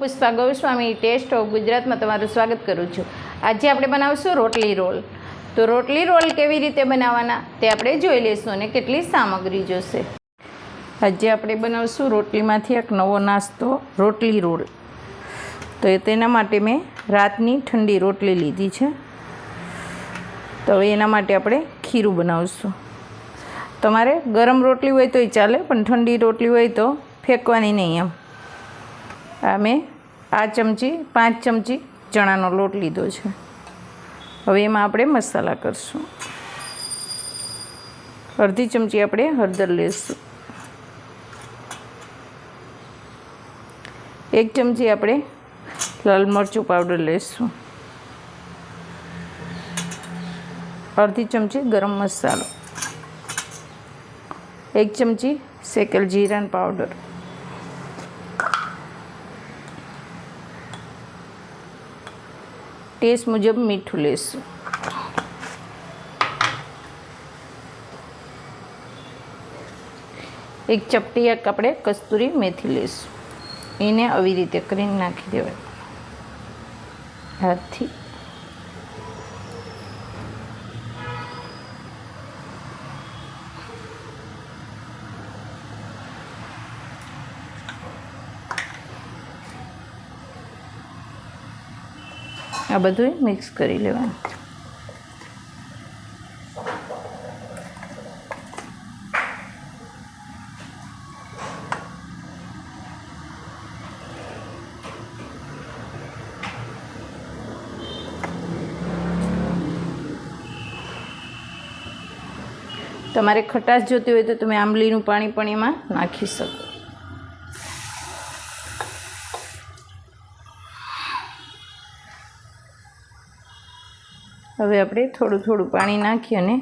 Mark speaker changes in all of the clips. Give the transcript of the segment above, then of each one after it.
Speaker 1: Pushpa Goswami test of ગુજરાતમાં તમારું સ્વાગત કરું છું. આજે આપણે બનાવશું રોટલી રોલ. તો રોટલી રોલ કેવી રીતે બનાવવાના તે આપણે જોઈ લઈશું અને કેટલી સામગ્રી જોશે. આજે આપણે બનાવશું રોટલીમાંથી એક નવો નાસ્તો, રોટલી રોલ. તો તેના માટે મેં રાતની ઠંડી રોટલી લીધી છે. તો એના માટે આપણે ખીરું બનાવશું. તમારે ગરમ રોટલી હોય તોય ચાલે, પણ ઠંડી રોટલી હોય તો ફેંકવાની નહીં એમ. આ મેં આ ચમચી, પાંચ ચમચી ચણાનો લોટ લીધો છે. હવે એમાં આપણે મસાલા કરશું. અડધી ચમચી આપણે હળદર લેશું. એક ચમચી આપણે લાલ મરચું પાવડર લેશું. અડધી ચમચી ગરમ મસાલો. એક ચમચી શેકેલ જીરાન પાવડર. ટેસ્ટ મુજબ મીઠું લેશું. એક ચપટી એક આપણે કસ્તુરી મેથી લેશું. એને આવી રીતે કરીને નાખી દેવાય હાથથી આ બધું મિક્સ કરી લેવાનું. તમારે ખટાશ જોતી હોય તો તમે આંબલીનું પાણી પણ એમાં નાખી શકો. હવે આપણે થોડું થોડું પાણી નાખી અને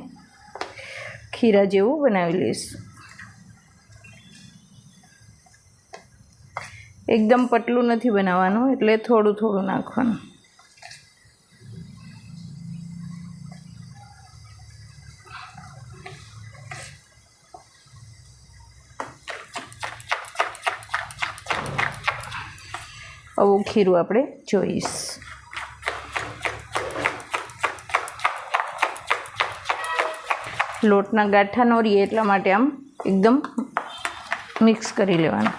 Speaker 1: ખીરા જેવું બનાવી લઈશું. એકદમ પટલું નથી બનાવવાનું, એટલે થોડું થોડું નાખવાનું. આવું ખીરું આપણે જોઈશ. લોટના ગાંઠા ન રહીએ એટલા માટે આમ એકદમ મિક્સ કરી લેવાનું.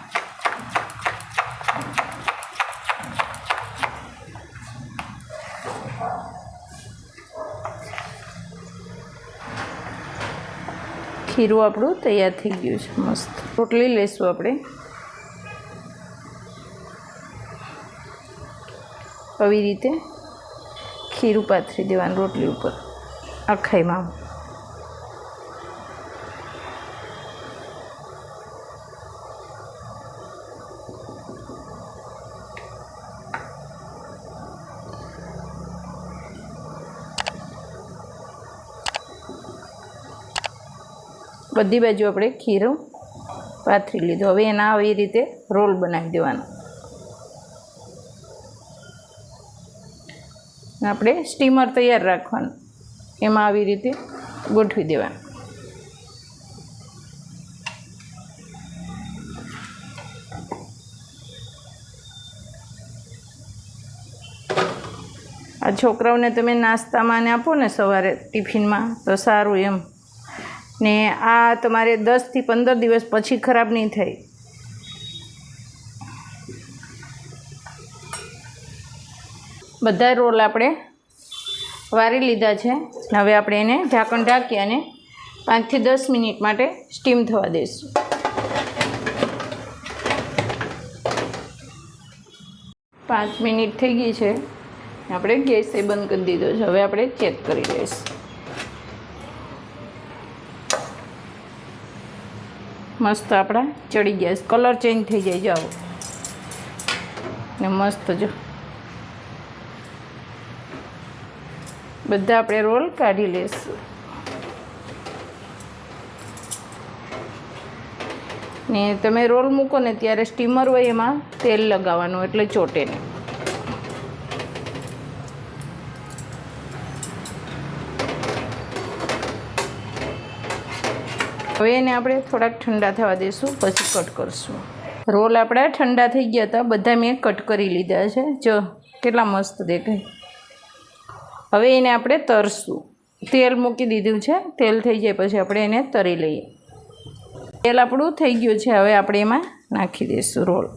Speaker 1: ખીરું આપણું તૈયાર થઈ ગયું છે, મસ્ત. રોટલી લઈશું આપણે. આવી રીતે ખીરું પાથરી દેવાનું રોટલી ઉપર. આખાઈમાં બધી બાજુ આપણે ખીરો પાથરી લીધો. હવે એના આવી રીતે રોલ બનાવી દેવાનો. આપણે સ્ટીમર તૈયાર રાખવાનું. એમાં આવી રીતે ગોઠવી દેવાનું. આ છોકરાઓને તમે નાસ્તામાં ને આપો ને સવારે ટિફિનમાં તો સારું એમ. ને આ તમારે દસથી પંદર દિવસ પછી ખરાબ નહીં થાય. બધા રોલ આપણે વારી લીધા છે. હવે આપણે એને ઢાંકણ ઢાંકી અને પાંચથી દસ મિનિટ માટે સ્ટીમ થવા દઈશું. પાંચ મિનિટ થઈ ગઈ છે. આપણે ગેસ એ બંધ કરી દીધો છે. હવે આપણે ચેક કરી લઈશું. મસ્ત આપણા ચડી ગયા કલર ચેન્જ થઈ જાય જાઓ ને મસ્ત જો. બધા આપણે રોલ કાઢી લઈશું ને તમે રોલ મૂકો ને ત્યારે સ્ટીમર હોય એમાં તેલ લગાવવાનું એટલે ચોટે નહીં. હવે એને આપણે થોડાક ઠંડા થવા દઈશું, પછી કટ કરશું. રોલ આપણા ઠંડા થઈ ગયા હતા, બધા મેં કટ કરી લીધા છે. જો, કેટલા મસ્ત દેખાય. હવે એને આપણે તરશું. તેલ મૂકી દીધું છે, તેલ થઈ જાય પછી આપણે એને તરી લઈએ. તેલ આપણું થઈ ગયું છે, હવે આપણે એમાં નાખી દઈશું રોલ.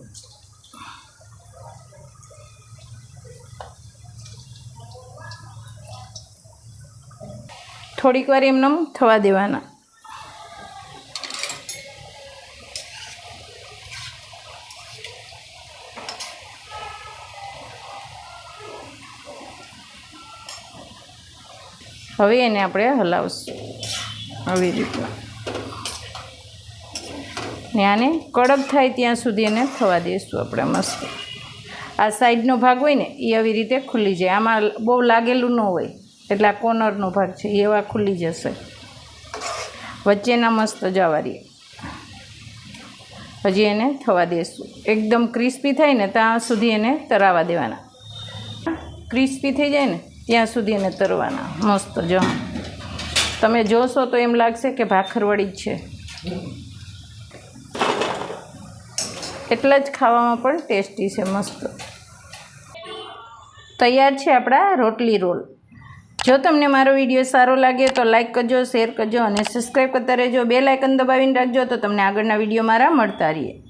Speaker 1: થોડીક વાર એમને થવા દેવાના. હવે એને આપણે હલાવશું. આવી રીતે. ને આને કડક થાય ત્યાં સુધી એને થવા દઈશું આપણે મસ્ત. આ સાઈડનો ભાગ હોય ને, એ આવી રીતે ખુલ્લી જાય. આમાં બહુ લાગેલું ન હોય, એટલે આ કોર્નરનો ભાગ છે એવા ખુલ્લી જશે. વચ્ચેના મસ્ત જવારીએ હજી એને થવા દઈશું એકદમ ક્રિસ્પી થાય ને, ત્યાં સુધી એને તરાવા દેવાના. ક્રિસ્પી થઈ જાય ને ત્યાં સુધી એને તરવાના. મસ્ત, જો. તમે જોશો તો એમ લાગશે કે ભાખરવડી જ છે. એટલા જ ખાવામાં પણ ટેસ્ટી છે, મસ્ત. તૈયાર છે આપણા રોટલી રોલ. જો તમને મારો વીડિયો સારો લાગે તો લાઇક કરજો, શેર કરજો અને સબસ્ક્રાઈબ કરતા રહેજો. બે લાઇકન દબાવીને રાખજો તો તમને આગળના વીડિયો મારા મળતા રહીએ.